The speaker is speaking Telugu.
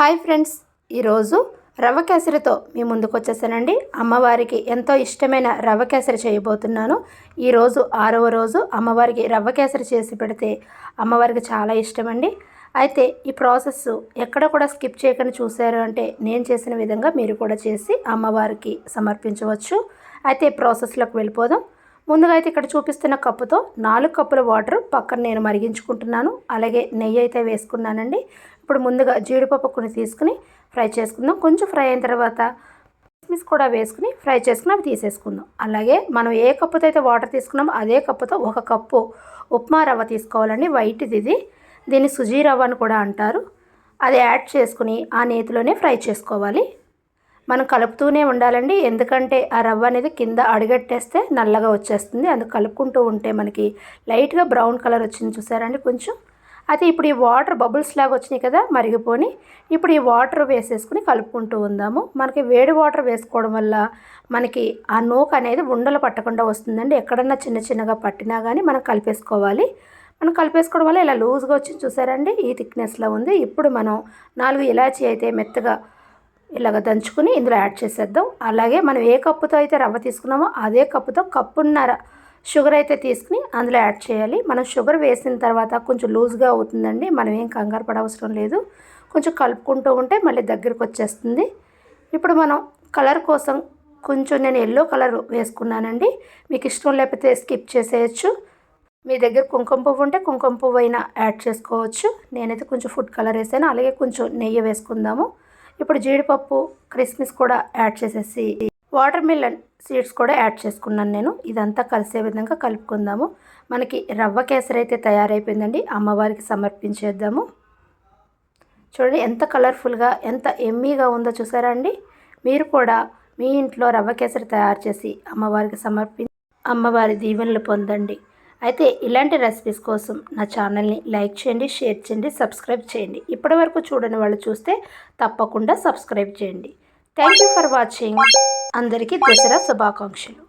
హాయ్ ఫ్రెండ్స్ ఈరోజు రవ్వ కేసరితో మీ ముందుకు వచ్చేసానండి. అమ్మవారికి ఎంతో ఇష్టమైన రవ్వ కేసరి చేయబోతున్నాను. ఈరోజు ఆరవ రోజు అమ్మవారికి రవ్వ కేసరి చేసి పెడితే అమ్మవారికి చాలా ఇష్టమండి. అయితే ఈ ప్రాసెస్ ఎక్కడ కూడా స్కిప్ చేయకుండా చూశారు అంటే నేను చేసిన విధంగా మీరు కూడా చేసి అమ్మవారికి సమర్పించవచ్చు. అయితే ప్రాసెస్లోకి వెళ్ళిపోదాం. ముందుగా అయితే ఇక్కడ చూపిస్తున్న కప్పుతో నాలుగు కప్పుల వాటర్ పక్కన నేను మరిగించుకుంటున్నాను. అలాగే నెయ్యి అయితే వేసుకున్నానండి. ఇప్పుడు ముందుగా జీడిపప్పు కొన్ని తీసుకుని ఫ్రై చేసుకుందాం. కొంచెం ఫ్రై అయిన తర్వాత కిస్మిస్ కూడా వేసుకుని ఫ్రై చేసుకుని అవి తీసేసుకుందాం. అలాగే మనం ఏ కప్పుతో అయితే వాటర్ తీసుకున్నామో అదే కప్పుతో ఒక కప్పు ఉప్మా రవ్వ తీసుకోవాలండి. వైట్ది ఇది. దీన్ని సుజీ రవ్వ అని కూడా అంటారు. అది యాడ్ చేసుకుని ఆ నేతిలోనే ఫ్రై చేసుకోవాలి. మనం కలుపుతూనే ఉండాలండి. ఎందుకంటే ఆ రవ్వ అనేది కింద అడిగట్టేస్తే నల్లగా వచ్చేస్తుంది. అందుకు కలుపుకుంటూ ఉంటే మనకి లైట్గా బ్రౌన్ కలర్ వచ్చింది చూసారండి కొంచెం? అయితే ఇప్పుడు ఈ వాటర్ బబుల్స్ లాగా వచ్చినాయి కదా మరిగిపోని. ఇప్పుడు ఈ వాటర్ వేసేసుకుని కలుపుకుంటూ ఉందాము. మనకి వేడి వాటర్ వేసుకోవడం వల్ల మనకి ఆ నూక అనేది ఉండలు పట్టకుండా వస్తుందండి. ఎక్కడన్నా చిన్న చిన్నగా పట్టినా కానీ మనం కలిపేసుకోవాలి. మనం కలిపేసుకోవడం వల్ల ఇలా లూజ్గా వచ్చి చూసారండి? ఈ థిక్నెస్లో ఉంది. ఇప్పుడు మనం నాలుగు ఇలాచీ అయితే మెత్తగా ఇలాగ దంచుకుని ఇందులో యాడ్ చేసేద్దాం. అలాగే మనం ఏ కప్పుతో అయితే రవ్వ తీసుకున్నామో అదే కప్పుతో కప్పున్నర షుగర్ అయితే తీసుకుని అందులో యాడ్ చేయాలి. మనం షుగర్ వేసిన తర్వాత కొంచెం లూజ్గా అవుతుందండి. మనం ఏం కంగారు పడవసరం లేదు. కొంచెం కలుపుకుంటూ ఉంటే మళ్ళీ దగ్గరికి వచ్చేస్తుంది. ఇప్పుడు మనం కలర్ కోసం కొంచెం నేను ఎల్లో కలర్ వేసుకున్నానండి. మీకు ఇష్టం లేకపోతే స్కిప్ చేసేయచ్చు. మీ దగ్గర కుంకుమ పువ్వు ఉంటే కుంకుమ పువ్వు అయినా యాడ్ చేసుకోవచ్చు. నేనైతే కొంచెం ఫుడ్ కలర్ వేసాను. అలాగే కొంచెం నెయ్యి వేసుకుందాము. ఇప్పుడు జీడిపప్పు క్రిస్మిస్ కూడా యాడ్ చేసేసి వాటర్ మిలన్ సీడ్స్ కూడా యాడ్ చేసుకున్నాను నేను. ఇదంతా కలిసే విధంగా కలుపుకుందాము. మనకి రవ్వ కేసరి అయితే తయారైపోయిందండి. అమ్మవారికి సమర్పించేద్దాము. చూడండి ఎంత కలర్ఫుల్గా ఎంత ఎమ్మీగా ఉందో చూసారా అండి? మీరు కూడా మీ ఇంట్లో రవ్వ కేసరి తయారు చేసి అమ్మవారికి సమర్పి అమ్మవారి దీవెనలు పొందండి. అయితే ఇలాంటి రెసిపీస్ కోసం నా ఛానల్ని లైక్ చేయండి షేర్ చేయండి సబ్స్క్రైబ్ చేయండి. ఇప్పటి వరకు చూడని వాళ్ళు చూస్తే తప్పకుండా సబ్స్క్రైబ్ చేయండి. థ్యాంక్ యూ ఫర్ వాచింగ్ అందరికీ దసరా శుభాకాంక్షలు.